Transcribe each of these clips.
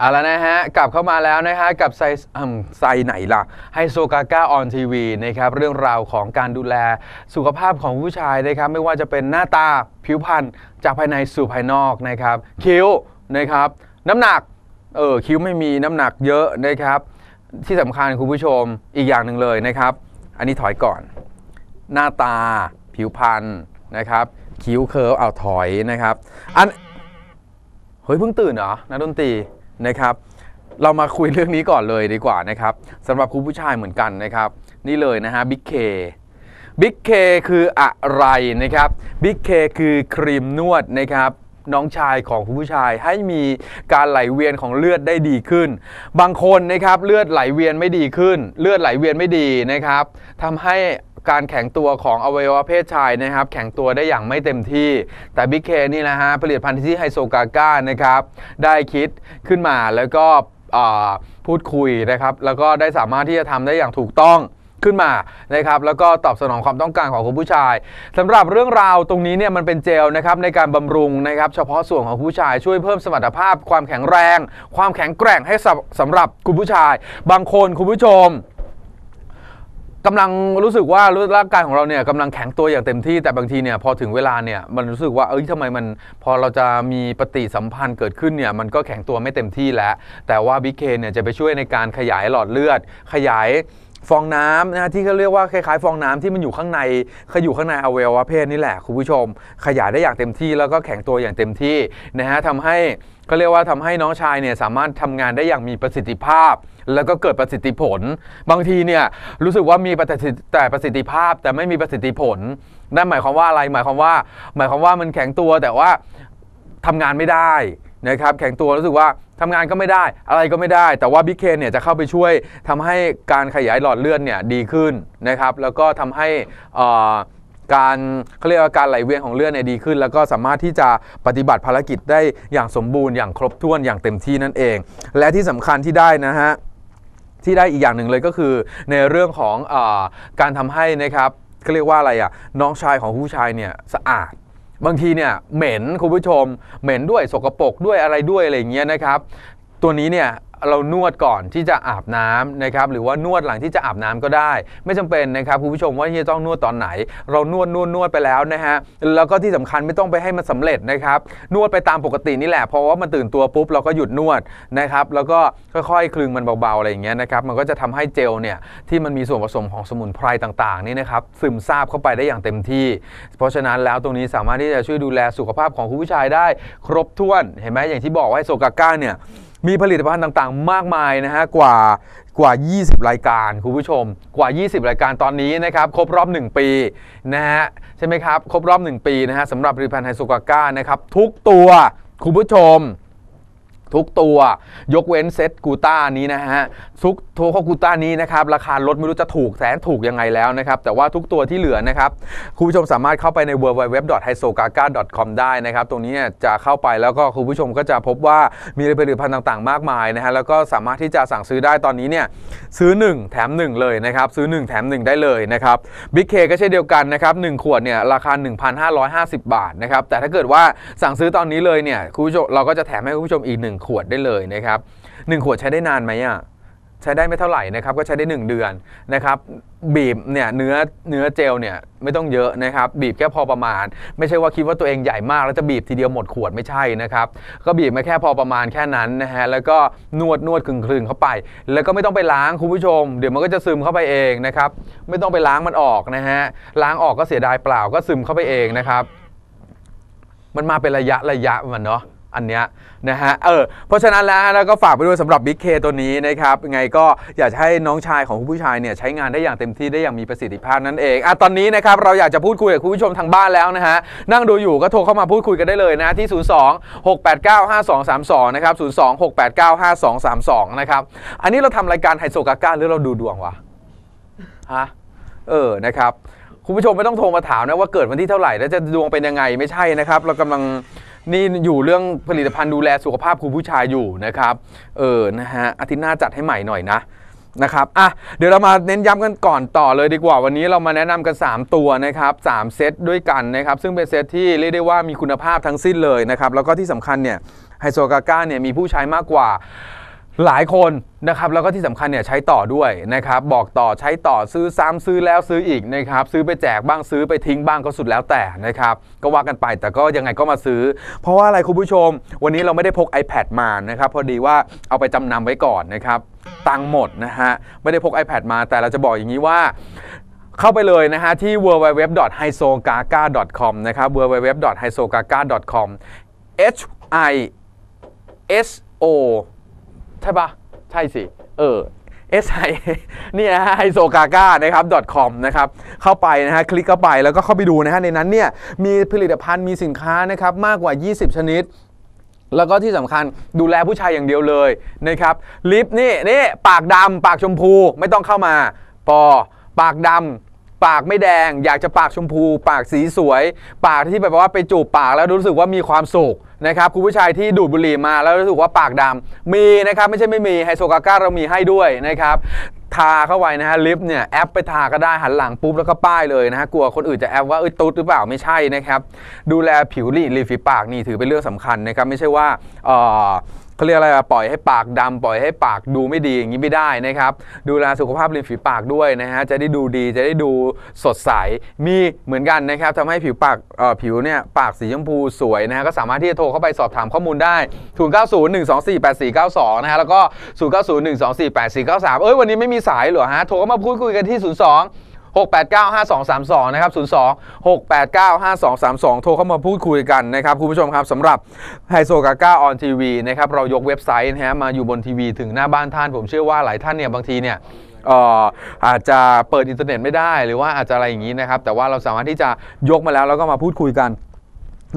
เอาละนะฮะกลับเข้ามาแล้วนะฮะกับไซอืมไซไหนล่ะไฮโซกาก้าออนทีวีนะครับเรื่องราวของการดูแลสุขภาพของผู้ชายนะครับไม่ว่าจะเป็นหน้าตาผิวพรรณจากภายในสู่ภายนอกนะครับคิ้วนะครับน้ำหนักเออคิ้วไม่มีน้ำหนักเยอะนะครับ ที่สำคัญคุณผู้ชมอีกอย่างหนึ่งเลยนะครับ อันนี้ถอยก่อน หน้าตาผิวพรรณนะครับ คิ้วเคิร์ฟเอาถอยนะครับอันเฮ้ยเพิ่งตื่นเหรอนักดนตรี นะครับ เรามาคุยเรื่องนี้ก่อนเลยดีกว่านะครับสำหรับคุณผู้ชายเหมือนกันนะครับ นี่เลยนะฮะบิ๊กเคบิ๊กเคคืออะไรนะครับบิ๊กเคคือครีมนวดนะครับน้องชายของคุณผู้ชายให้มีการไหลเวียนของเลือดได้ดีขึ้น บางคนนะครับเลือดไหลเวียนไม่ดีขึ้น เลือดไหลเวียนไม่ดีนะครับทำให้ การแข็งตัวของอวัยวะเพศชายนะครับ แข็งตัวได้อย่างไม่เต็มที่ แต่บิ๊กเคนี่นะฮะผลิตภัณฑ์ที่ไฮโซกาก้านะครับ ได้คิดขึ้นมาแล้วก็พูดคุยนะครับ แล้วก็ได้สามารถที่จะทำได้อย่างถูกต้องขึ้นมานะครับแล้วก็ตอบสนองความต้องการของคุณผู้ชายสำหรับเรื่องราวตรงนี้เนี่ยมันเป็นเจลนะครับในการบำรุงนะครับเฉพาะส่วนของผู้ชายช่วยเพิ่มสมรรถภาพ ความแข็งแรง ความแข็งแกร่งให้สำสำหรับคุณผู้ชาย บางคนคุณผู้ชม กำลังรู้สึกว่าร่างกายของเราเนี่ยกำลังแข็งตัวอย่างเต็มที่แต่บางทีเนี่ยพอถึงเวลาเนี่ยมันรู้สึกว่าเอ้ยทำไมมันพอเราจะมีปฏิสัมพันธ์เกิดขึ้นเนี่ยมันก็แข็งตัวไม่เต็มที่แล้ว แต่ว่าบิ๊กเคนเนี่ยจะไปช่วยในการขยายหลอดเลือด ขยายฟองน้ำนะฮะที่เขาเรียกว่าคล้ายๆ ฟองน้ำที่มันอยู่ข้างในเขาอยู่ข้างในอวัยวะเพศนี่แหละคุณผู้ชม ขยายได้อย่างเต็มที่แล้วก็แข็งตัวอย่างเต็มที่นะฮะทำให้เขาเรียกว่าทำให้น้องชายเนี่ยสามารถทำงานได้อย่างมีประสิทธิภาพ แล้วก็เกิดประสิทธิผล บางทีเนี่ยรู้สึกว่ามีประสิทธิแต่ประสิทธิภาพแต่ไม่มีประสิทธิผล นั่นหมายความว่าอะไรหมายความว่า หมายความว่ามันแข็งตัวแต่ว่าทำงานไม่ได้นะครับแข็งตัวรู้สึกว่าทำงานก็ไม่ได้ อะไรก็ไม่ได้ แต่ว่าบิ๊กเคนเนี่ยจะเข้าไปช่วยทำให้การขยายหลอดเลือดเนี่ยดีขึ้นนะครับแล้วก็ทำให้อ่อการเขาเรียกว่าการไหลเวียนของเลือดเนี่ยดีขึ้น แล้วก็สามารถที่จะปฏิบัติภารกิจได้อย่างสมบูรณ์อย่างครบถ้วนอย่างเต็มที่นั่นเอง และที่สำคัญที่ได้นะฮะ ที่ได้อีกอย่างหนึ่งเลยก็คือในเรื่องของอการทำให้นะครับเขาเรียกว่าอะไรอะน้องชายของผู้ชายเนี่ยสะอาด บางทีเนี่ยเหม็นคุณผู้ชม เหม็นด้วยสกปรกด้วยอะไรด้วยอะไรอย่างเงี้ยนะครับ ตัวนี้เนี่ย เรานวดก่อนที่จะอาบน้ำนะครับหรือว่านวดหลังที่จะอาบน้ำก็ได้ ไม่จำเป็นนะครับคุณผู้ชมว่าที่จะต้องนวดตอนไหน เรานวดนวดนวดไปแล้วนะฮะแล้วก็ที่สำคัญไม่ต้องไปให้มันสำเร็จนะครับนวดไปตามปกตินี่แหละเพราะว่ามันตื่นตัวปุ๊บเราก็หยุดนวดนะครับแล้วก็ค่อยๆ คลึงมันเบาๆอะไรอย่างเงี้ยนะครับมันก็จะทำให้เจลเนี่ยที่มันมีส่วนผสมของสมุนไพรต่างๆนี่นะครับซึมซาบเข้าไปได้อย่างเต็มที่ เพราะฉะนั้นแล้วตรงนี้สามารถที่จะช่วยดูแลสุขภาพของคุณผู้ชายได้ ครบถ้วนเห็นไหมอย่างที่บอกว่าโซกาก้าเนี่ย มีผลิตภัณฑ์ต่างๆ มากมายนะฮะกว่ากว่า 20 รายการคุณผู้ชม กว่า 20 รายการตอนนี้นะครับครบรอบ 1 ปีนะฮะใช่ไหมครับครบรอบ 1 ปีนะฮะสำหรับผลิตภัณฑ์ไฮโซกาก้านะครับทุกตัวคุณผู้ชม ทุกตัวยกเว้นเซตกูต้านี้นะฮะทุกตัวของกูต้านี้นะครับราคาลดไม่รู้จะถูกแสนถูกยังไงแล้วนะครับแต่ว่าทุกตัวที่เหลือนะครับคุณผู้ชมสามารถเข้าไปใน w w w h i s o g a g a c o m ได้นะครับตรงนี้จะเข้าไปแล้วก็คุณผู้ชมก็จะพบว่ามีผลิตภัณฑ์ต่างๆ มากมายนะฮะแล้วก็สามารถที่จะสั่งซื้อได้ตอนนี้เนี่ยซื้อ 1 แถม 1 เลยนะครับซื้อ 1 แถม 1 ได้เลยนะครับบิ๊กเคก็เช่นเดียวกันนะครับ1ขวดเนี่ยราคา 1,550 บาทนะครับแต่ถ้าเกิดว่าสั่งซื้อตอนนี้เลยเนี่ยคุณผู้ชมเราก็จะแถมให้คุณผู้ชมอีก1ขวดได้เลยนะครับหนึ่งขวดใช้ได้นานไหมอะใช้ได้ไม่เท่าไหร่นะครับก็ใช้ได้ 1 เดือนนะครับบีบเนี่ยเนื้อเนื้อเจลเนี่ยไม่ต้องเยอะนะครับบีบแค่พอประมาณ ไม่ใช่ว่าคิดว่าตัวเองใหญ่มาก แล้วจะบีบทีเดียวหมดขวดไม่ใช่นะครับก็บีบมาแค่พอประมาณแค่นั้นนะฮะแล้วก็นวดนวดคลึงคลึงเข้าไป แล้วก็ไม่ต้องไปล้างคุณผู้ชม เดี๋ยวมันก็จะซึมเข้าไปเองนะครับไม่ต้องไปล้างมันออกนะฮะล้างออกก็เสียดายเปล่าก็ซึมเข้าไปเองนะครับมันมาเป็นระยะระยะมันเนาะ อันเนี้ยนะฮะเออเพราะฉะนั้นแล้วแล้วก็ฝากไปด้วยสำหรับ Big K ตัวนี้นะครับยังไงก็อยากจะให้น้องชายของคุณผู้ชายเนี่ยใช้งานได้อย่างเต็มที่ได้อย่างมีประสิทธิภาพนั่นเองอะตอนนี้นะครับเราอยากจะพูดคุยกับคุณผู้ชมทางบ้านแล้วนะฮะนั่งดูอยู่ก็โทรเข้ามาพูดคุยกันได้เลยนะที่ 02 689 5232นะครับ02 689 5232นะครับอันนี้เราทำรายการไฮโซกาก้าหรือเราดูดวงวะฮะเออนะครับคุณผู้ชมไม่ต้องโทรมาถามนะว่าเกิดวันที่เท่าไหร่แล้วจะดวงเป็นยังไงไม่ใช่นะครับ เรากำลัง นี่อยู่เรื่องผลิตภัณฑ์ดูแลสุขภาพคุณผู้ชายอยู่นะครับ เออ นะฮะ อาทิตย์หน้าจัดให้ใหม่หน่อยนะนะครับ อะ เดี๋ยวเรามาเน้นย้ำกันก่อนต่อเลยดีกว่า วันนี้เรามาแนะนำกัน 3 ตัวนะครับ3เซตด้วยกันนะครับ ซึ่งเป็นเซตที่เรียกได้ว่ามีคุณภาพทั้งสิ้นเลยนะครับ แล้วก็ที่สำคัญเนี่ยไฮโซกาก้าเนี่ยมีผู้ใช้มากกว่า หลายคนนะครับแล้วก็ที่สำคัญเนี่ยใช้ต่อด้วยนะครับบอกต่อใช้ต่อซื้อซ้ำซื้อแล้วซื้ออีกนะครับซื้อไปแจกบ้างซื้อไปทิ้งบ้างก็สุดแล้วแต่นะครับก็ว่ากันไปแต่ก็ยังไงก็มาซื้อ เพราะว่าอะไรคุณผู้ชม วันนี้เราไม่ได้พก iPad มานะครับพอดีว่าเอาไปจำนำไว้ก่อนนะครับตังหมดนะฮะไม่ได้พก iPad มาแต่เราจะบอกอย่างนี้ว่าเข้าไปเลยนะฮะที่ www.hisogaga.com นะครับ www.hisogaga.com h i s o ใช่ปะใช่สิ เออ s i เนี่ยฮะ h i s o g a g a นะครับ .com นะครับ เข้าไปนะฮะ คลิกเข้าไปแล้วก็เข้าไปดูนะฮะ ในนั้นเนี่ย มีผลิตภัณฑ์มีสินค้านะครับ มากกว่า 20 ชนิด แล้วก็ที่สำคัญดูแลผู้ชายอย่างเดียวเลยนะครับ ลิปนี่นี่ ปากดำปากชมพูไม่ต้องเข้ามา ปอ ปากดำ ปากไม่แดง อยากจะปากชมพู ปากสีสวย ปากที่แบบว่าไปจูบปากแล้วรู้สึกว่ามีความสุขนะครับคุณผู้ชายที่ดูดบุหรี่มาแล้วรู้สึกว่าปากดำมีนะครับไม่ใช่ไม่มีไฮโซกาก้าเรามีให้ด้วยนะครับทาเข้าไปนะฮะลิปเนี่ยแอปไปทาก็ได้หันหลังปุ๊บแล้วก็ป้ายเลยนะฮะกลัวคนอื่นจะแอปว่าเอ้ยตุ๊ดหรือเปล่าไม่ใช่นะครับดูแลผิวริริมฝีปากนี่ถือเป็นเรื่องสำคัญนะครับไม่ใช่ว่าเอ่อ เขาเรียกอะไรอะปล่อยให้ปากดำปล่อยให้ปากดูไม่ดีอย่างนี้ไม่ได้นะครับ ดูแลสุขภาพริมฝีปากด้วยนะฮะจะได้ดูดีจะได้ดูสดใสมีเหมือนกันนะครับทำให้ผิวปากเอ่อผิวเนี่ยปากสีชมพูสวยนะฮะก็สามารถที่จะโทรเข้าไปสอบถามข้อมูลได้0901248492นะฮะแล้วก็ 0901248493 เอ้ยวันนี้ไม่มีสายเหรอฮะโทรเข้ามาพูดคุยกันที่ 02 6895232 นะครับ 02 6895232 โทรเข้ามาพูดคุยกันนะครับ คุณผู้ชมครับสำหรับไฮโซกาก้าออนทีวีนะครับ เรายกเว็บไซต์นะฮะมาอยู่บนทีวีถึงหน้าบ้านท่าน ผมเชื่อว่าหลายท่านเนี่ยบางทีเนี่ยเอ่ออาจจะเปิดอินเทอร์เน็ตไม่ได้หรือว่าอาจจะอะไรอย่างนี้นะครับ แต่ว่าเราสามารถที่จะยกมาแล้วแล้วก็มาพูดคุยกัน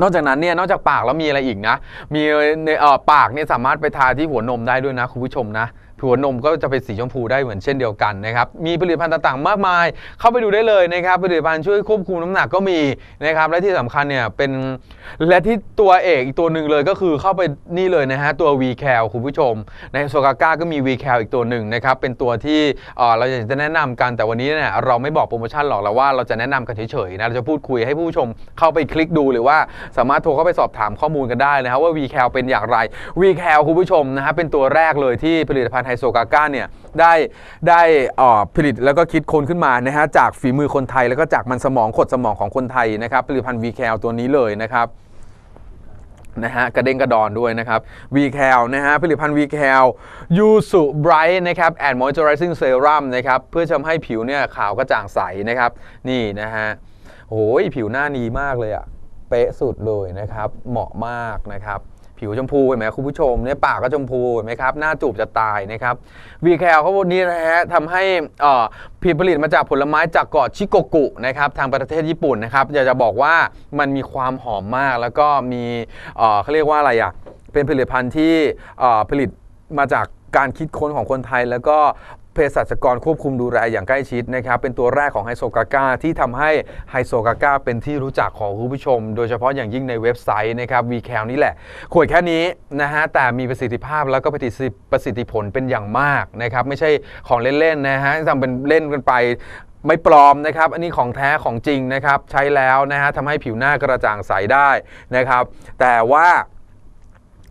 นอกจากนั้นเนี่ยนอกจากปากแล้วมีอะไรอีกนะ มีในเอ่อปากเนี่ยสามารถไปทาที่หัวนมได้ด้วยนะคุณผู้ชมนะ หัวนมก็จะเป็นสีชมพูได้เหมือนเช่นเดียวกันนะครับ มีผลิตภัณฑ์ต่างๆ มากมาย เข้าไปดูได้เลยนะครับ ผลิตภัณฑ์ช่วยควบคุมน้ำหนักก็มีนะครับ และที่สำคัญเนี่ยเป็นและที่ตัวเอกอีกตัวหนึ่งเลยก็คือเข้าไปนี่เลยนะฮะตัว v c a l คุณผู้ชม ในโซกาก้าก็มี v c a l อีกตัวหนึ่งนะครับเป็นตัวที่เเราอยากจะแนะนำกันแต่วันนี้เนี่ยเราไม่บอกโปรโมชั่นหรอกเราว่าเราจะแนะนำกันเฉยๆนะเราจะพูดคุยให้ผู้ชมเข้าไปคลิกดูหรือว่าสามารถโทรเข้าไปสอบถามข้อมูลกันได้นะครับว่า v c a l เป็นอย่างไร v c a l คุณผู้ชมนะฮะเป็นตัวแรกเลยที่ผลิตภัณฑ์ไฮโซกาก้าเนี่ย ได้ได้ผลิตแล้วก็คิดค้นขึ้นมานะฮะจากฝีมือคนไทยแล้วก็จากมันสมองขดสมองของคนไทยนะครับผลิตภัณฑ์ v c a l ตัวนี้เลยนะครับนะฮะกระเด้งกระดอนด้วยนะครับ v c a l นะฮะผลิตภัณฑ์ v c a l ยูสุไบรท์นะครับ and moisturizing serum นะครับเพื่อทำให้ผิวเนี่ยขาวกระจ่างใสนะครับ นี่นะฮะโอ้ยผิวหน้านีมากเลยอะเป๊ะสุดเลยนะครับ เหมาะมากนะครับ ผิวชมพูเห็นไหมคุณผู้ชมเนี่ยปากก็ชมพูเห็นไหมครับหน้าจูบจะตายนะครับวีแคลเขาวันนี้นะฮะทำให้อ่อผลิตผลิตมาจากผลไม้จากเกาะชิโกกุนะครับทางประเทศญี่ปุ่นนะครับอยากจะบอกว่ามันมีความหอมมากแล้วก็มีเอ่อเขาเรียกว่าอะไรอะเป็นผลิตภัณฑ์ที่อ่อผลิตมาจากการคิดค้นของคนไทยแล้วก็ เภสัชกรควบคุมดูแลอย่างใกล้ชิดนะครับเป็นตัวแรกของไฮโซกาก้าที่ทำให้ไฮโซกาก้าเป็นที่รู้จักของคุณผู้ชม โดยเฉพาะอย่างยิ่งในเว็บไซต์นะครับ v c a l นี่แหละ ขวดแค่นี้นะฮะแต่มีประสิทธิภาพแล้วก็ประสิทธิประสิทธิผลเป็นอย่างมากนะครับไม่ใช่ของเล่นๆนะฮะทำเป็นเล่นกันไปไม่ปลอมนะครับ อันนี้ของแท้ของจริงนะครับ ใช้แล้วนะฮะทำให้ผิวหน้ากระจ่างใสได้นะครับ แต่ว่า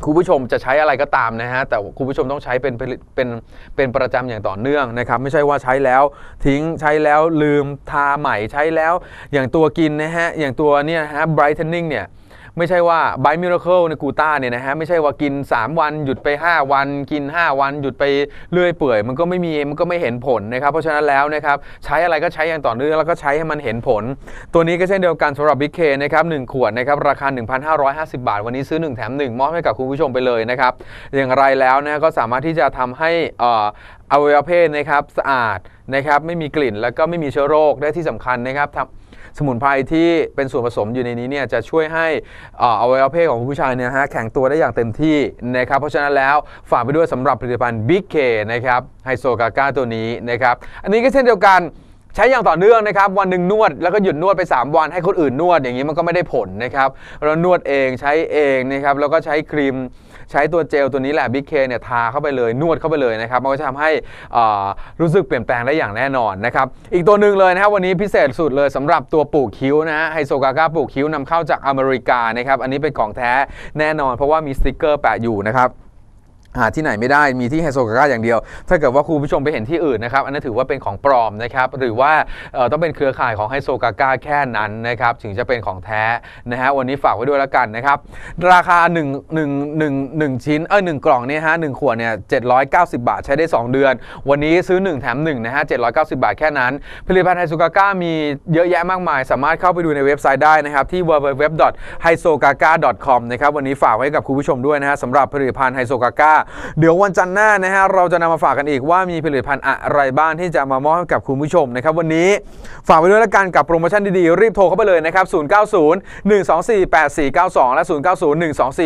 คุณผู้ชมจะใช้อะไรก็ตามนะฮะแต่คุณผู้ชมต้องใช้เป็นเป็นเป็นเป็นประจำอย่างต่อเนื่องนะครับ ไม่ใช่ว่าใช้แล้วทิ้งใช้แล้วลืมทาใหม่ใช้แล้ว อย่างตัวกินนะฮะอย่างตัวเนี่ยนะฮะ brightening เนี่ย ไม่ใช่ว่า By Miracle ในกูต้าเนี่ยนะฮะไม่ใช่ว่ากิน 3 วันหยุดไป 5 วัน กิน 5 วันหยุดไปเรื่อยเปื่อย มันก็ไม่มีมันก็ไม่เห็นผลนะครับเพราะฉะนั้นแล้วนะครับใช้อะไรก็ใช้อย่างต่อเนื่องแล้วก็ใช้ให้มันเห็นผล ตัวนี้ก็เช่นเดียวกันสำหรับ Big K นะครับ1ขวดนะครับราคา 1,550 บาท วันนี้ซื้อ 1 แถม 1 มอบให้กับคุณผู้ชมไปเลยนะครับอย่างไรแล้วนะก็สามารถที่จะทำให้อ่ออวัยวะเพศนะครับสะอาดนะครับไม่มีกลิ่นแล้วก็ไม่มีเชื้อโรคได้ที่สำคัญนะครับทำ สมุนไพรที่เป็นส่วนผสมอยู่ในนี้เนี่ยจะช่วยให้อวัยวะเพศของผู้ชายเนี่ยฮะแข็งตัวได้อย่างเต็มที่นะครับเพราะฉะนั้นแล้วฝากไปด้วยสำหรับผลิตภัณฑ์ Big K นะครับไฮโซกาก้าตัวนี้นะครับอันนี้ก็เช่นเดียวกันใช้อย่างต่อเนื่องนะครับ วันหนึ่งนวดแล้วก็หยุดนวดไป 3 วันให้คนอื่นนวดอย่างนี้มันก็ไม่ได้ผลนะครับ เรานวดเองใช้เองนะครับแล้วก็ใช้ครีม ใช้ตัวเจลตัวนี้แหละบิ๊กเคเนี่ยทาเข้าไปเลยนวดเข้าไปเลยนะครับมันก็จะทำให้รู้สึกเปลี่ยนแปลงได้อย่างแน่นอนนะครับอีกตัวหนึ่งเลยนะครับวันนี้พิเศษสุดเลยสำหรับตัวปลูกคิ้วนะฮะไฮโซกาก้าปลูกคิ้วนำเข้าจากอเมริกานะครับอันนี้เป็นของแท้แน่นอน เพราะว่ามีสติกเกอร์แปะอยู่นะครับ หาที่ไหนไม่ได้มีที่ไฮโซกาก้าอย่างเดียว ถ้าเกิดว่าคุณผู้ชมไปเห็นที่อื่นนะครับอันนั้นถือว่าเป็นของปลอมนะครับหรือว่าต้องเป็นเครือข่ายของไฮโซกาก้าแค่นั้นนะครับถึงจะเป็นของแท้นะฮะวันนี้ฝากไว้ด้วยแล้วกันนะครับราคา1 1 1 1ชิ้นเออหนึ่งกล่องเนี่ยฮะหนึ่งขวดเนี่ย790บาทใช้ได้ 2 เดือน วันนี้ซื้อ 1 แถม1นะฮะ790 บาทแค่นั้น ผลิตภัณฑ์ไฮโซกาก้ามีเยอะแยะมากมาย สามารถเข้าไปดูในเว็บไซต์ได้นะครับที่ www.hisogaga.com นะครับวันนี้ฝากไว้กับคุณผู้ชมด้วยนะฮะสำหรับผลิตภัณฑ์ไฮโซกาก้าเดี๋ยววันจันทร์หน้านะฮะเราจะนำมาฝากกันอีกว่ามีผลิตภัณฑ์อะไรบ้างที่จะมามอบให้กับคุณผู้ชมนะครับวันนี้ฝากไว้ด้วยแล้วกันกับโปรโมชั่นดีๆ รีบโทรเข้าไปเลยนะครับ 090 124 8492 และ 090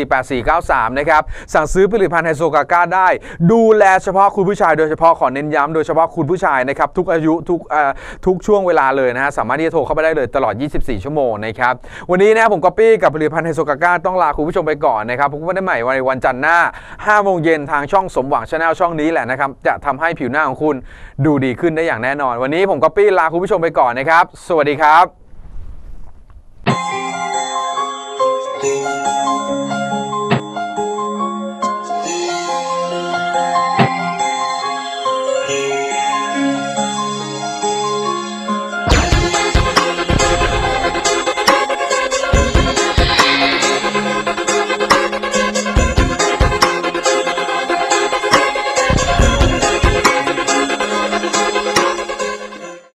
124 8493 นะครับ สั่งซื้อผลิตภัณฑ์ไฮโซกาก้าได้ ดูแลเฉพาะคุณผู้ชายโดยเฉพาะขอเน้นย้ำโดยเฉพาะคุณผู้ชายนะครับ ทุกอายุทุกทุกช่วงเวลาเลยนะฮะสามารถที่จะโทรเข้าไปได้เลยตลอด 24 ชั่วโมงนะครับ วันนี้นะครับผมก๊อปปี้กับผลิตภัณฑ์ไฮโซกาก้าต้องลาคุณผู้ชมไปก่อนนะครับพบกันได้ใหม่วันจันทร์หน้า5โมงเย็นทางช่องสมหวังชาแนลช่องนี้แหละนะครับ จะทำให้ผิวหน้าของคุณดูดีขึ้นได้อย่างแน่นอน วันนี้ผมก็ปี้ลาคุณผู้ชมไปก่อนนะครับ สวัสดีครับ